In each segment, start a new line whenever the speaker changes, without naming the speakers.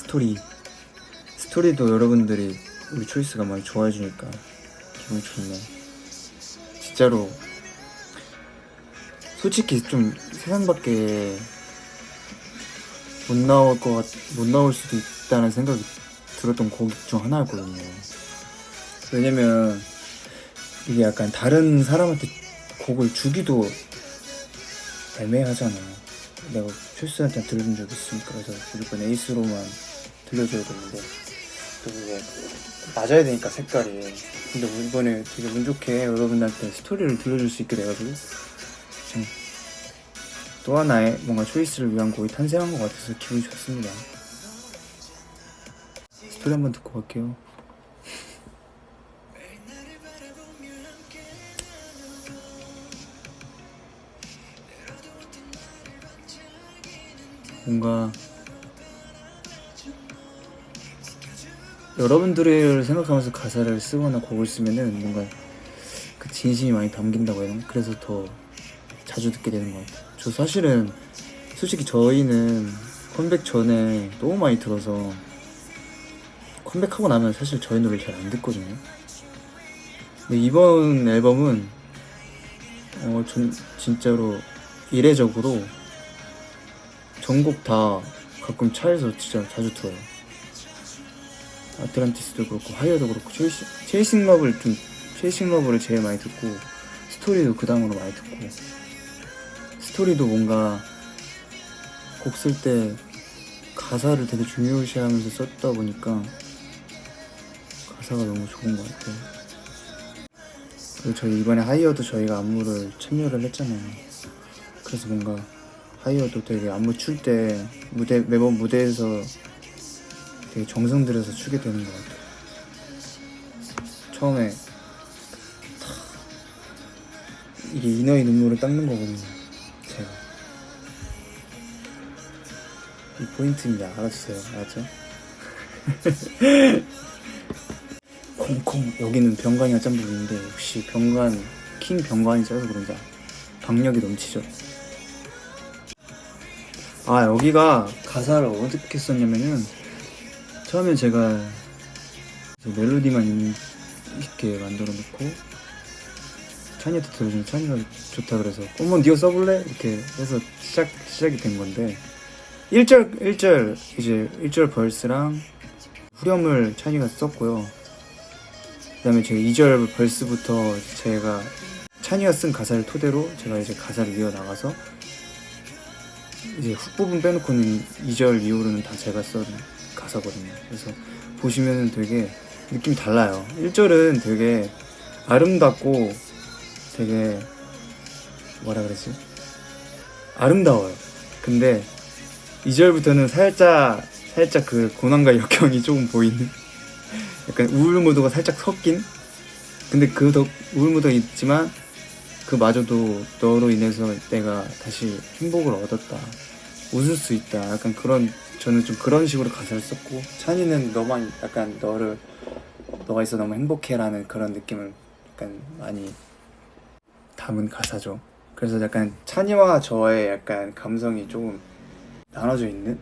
스토리. 스토리도 여러분들이 우리 초이스가 많이 좋아해 주니까 기분이 좋네. 진짜로. 솔직히 좀 세상 밖에 못 나올 것 같, 못 나올 수도 있다는 생각이 들었던 곡 중 하나였거든요. 왜냐면 이게 약간 다른 사람한테 곡을 주기도 애매하잖아. 내가 초이스한테 들려준 적 있으니까. 그래서 무조건 에이스로만 들려줘야 되는데 또 그게 맞아야 되니까 색깔이. 근데 이번에 되게 운 좋게 여러분들한테 스토리를 들려줄 수 있게 돼가지고 좀또 하나의 뭔가 초이스를 위한 곡이 탄생한 것 같아서 기분이 좋습니다. 스토리 한번 듣고 갈게요. 뭔가 여러분들을 생각하면서 가사를 쓰거나 곡을 쓰면은 뭔가 그 진심이 많이 담긴다고 되나? 그래서 더 자주 듣게 되는 것 같아요. 저 사실은 솔직히 저희는 컴백 전에 너무 많이 들어서 컴백하고 나면 사실 저희 노래를 잘안 듣거든요. 근데 이번 앨범은 어, 전 진짜로 이례적으로 전곡 다 가끔 차에서 진짜 자주 들어요. 아틀란티스도 그렇고 하이어도 그렇고 체이싱, 체이싱 러브를 좀 체이싱 러브를 제일 많이 듣고 스토리도 그 다음으로 많이 듣고 스토리도 뭔가 곡 쓸 때 가사를 되게 중요시하면서 썼다 보니까 가사가 너무 좋은 것 같아요. 그리고 저희 이번에 하이어도 저희가 안무를 참여를 했잖아요. 그래서 뭔가 하이어도 되게 안무 출 때 무대 매번 무대에서 되게 정성 들여서 추게 되는 것 같아요. 처음에 탁 이게 인어의 눈물을 닦는 거거든요. 제가 이 포인트인지 알아주세요. 알았죠? 콩콩 여기는 병관이가 짠 부분인데 역시 병관 킹 병관이 짜서 그런지 박력이 넘치죠. 아 여기가 가사를 어떻게 썼냐면은 처음에 제가 멜로디만 있- 있게 만들어 놓고 찬이한테 들어주면 찬이가 좋다 그래서 한번 니가 써볼래? 이렇게 해서 시작, 시작이 된 건데 1절 1절 이제 1절 벌스랑 후렴을 찬이가 썼고요 그 다음에 제가 2절 벌스부터 제가 찬이가 쓴 가사를 토대로 제가 이제 가사를 이어나가서 이제 훅 부분 빼놓고는 2절 이후로는 다 제가 쓴 가사거든요. 그래서 보시면은 되게 느낌이 달라요. 1절은 되게 아름답고 되게 뭐라 그랬지? 아름다워요. 근데 2절부터는 살짝 살짝 그 고난과 역경이 조금 보이는 약간 우울 무드가 살짝 섞인 근데 그더 우울 무드가 있지만 그마저도 너로 인해서 내가 다시 행복을 얻었다. 웃을 수 있다. 약간 그런 저는 좀 그런 식으로 가사를 썼고 찬이는 너만 약간 너를 너가 있어 너무 행복해라는 그런 느낌을 약간 많이 담은 가사죠. 그래서 약간 찬이와 저의 약간 감성이 조금 나눠져 있는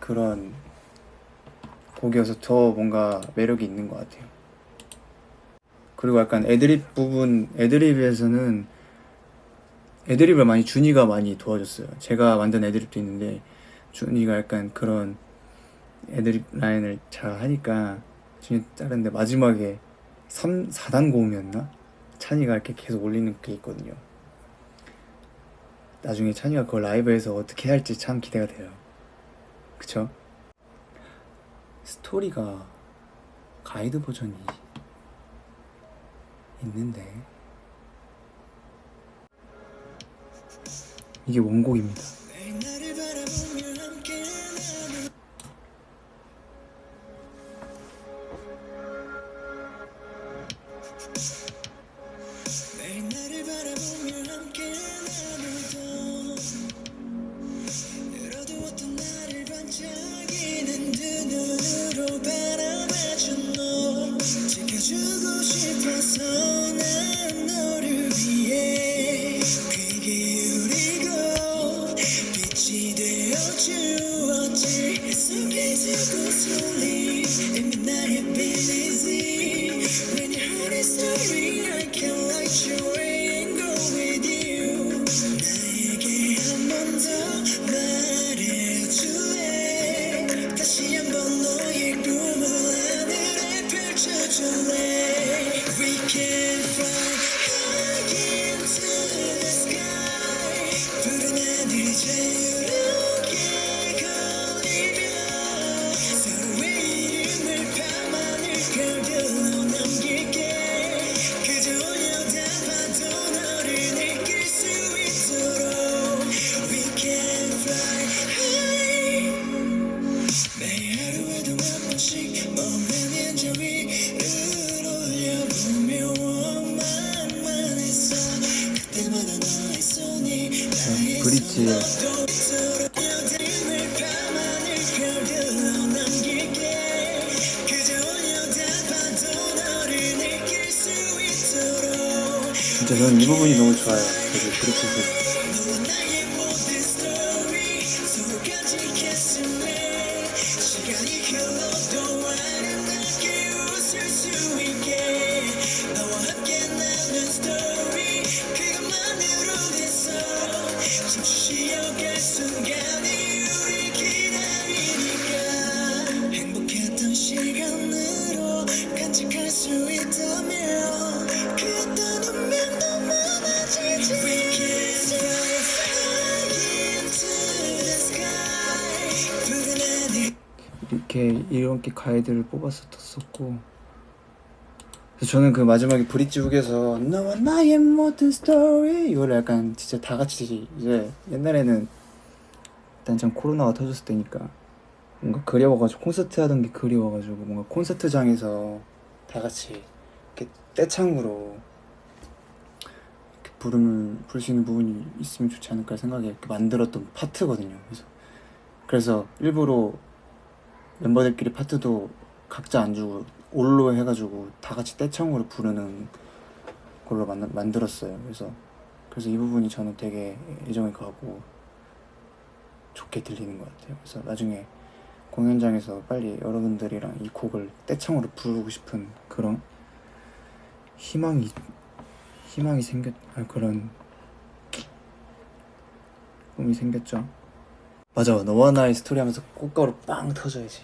그런 곡이어서 더 뭔가 매력이 있는 것 같아요. 그리고 약간 애드립 부분 애드립에서는 애드립을 많이 준이가 많이 도와줬어요. 제가 만든 애드립도 있는데 준이가 약간 그런 애드립 라인을 잘 하니까 준이 자르는데 마지막에 3, 4단 고음이었나? 찬이가 이렇게 계속 올리는 게 있거든요. 나중에 찬이가 그걸 라이브에서 어떻게 할지 참 기대가 돼요. 그쵸? 스토리가 가이드 버전이 있는데 이게 원곡입니다.
매일 나를 바라보며 함께 있도록
진짜 저는 이 부분이 너무 좋아요. 되게 브릿지 이렇게 이렇게 가이드를 뽑았었었고 그래서 저는 그 마지막에 브릿지 훅에서 너와 나의 모든 스토리 이거를 약간 진짜 다 같이 이제 옛날에는 일단 참 코로나가 터졌을 때니까 뭔가 그리워가지고 콘서트 하던 게 그리워가지고 뭔가 콘서트장에서 다 같이 이렇게 떼창으로 이렇게 부름을 부를 수 있는 부분이 있으면 좋지 않을까 생각에 이렇게 만들었던 파트거든요. 그래서 그래서 일부러 멤버들끼리 파트도 각자 안 주고 올로 해가지고 다 같이 떼창으로 부르는 걸로 만, 만들었어요. 그래서 그래서 이 부분이 저는 되게 애정이 가고 좋게 들리는 것 같아요. 그래서 나중에 공연장에서 빨리 여러분들이랑 이 곡을 떼창으로 부르고 싶은 그런 희망이 희망이 생겼 아 그런 꿈이 생겼죠. 맞아 너와 나의 스토리 하면서 꽃가루 빵 터져야지.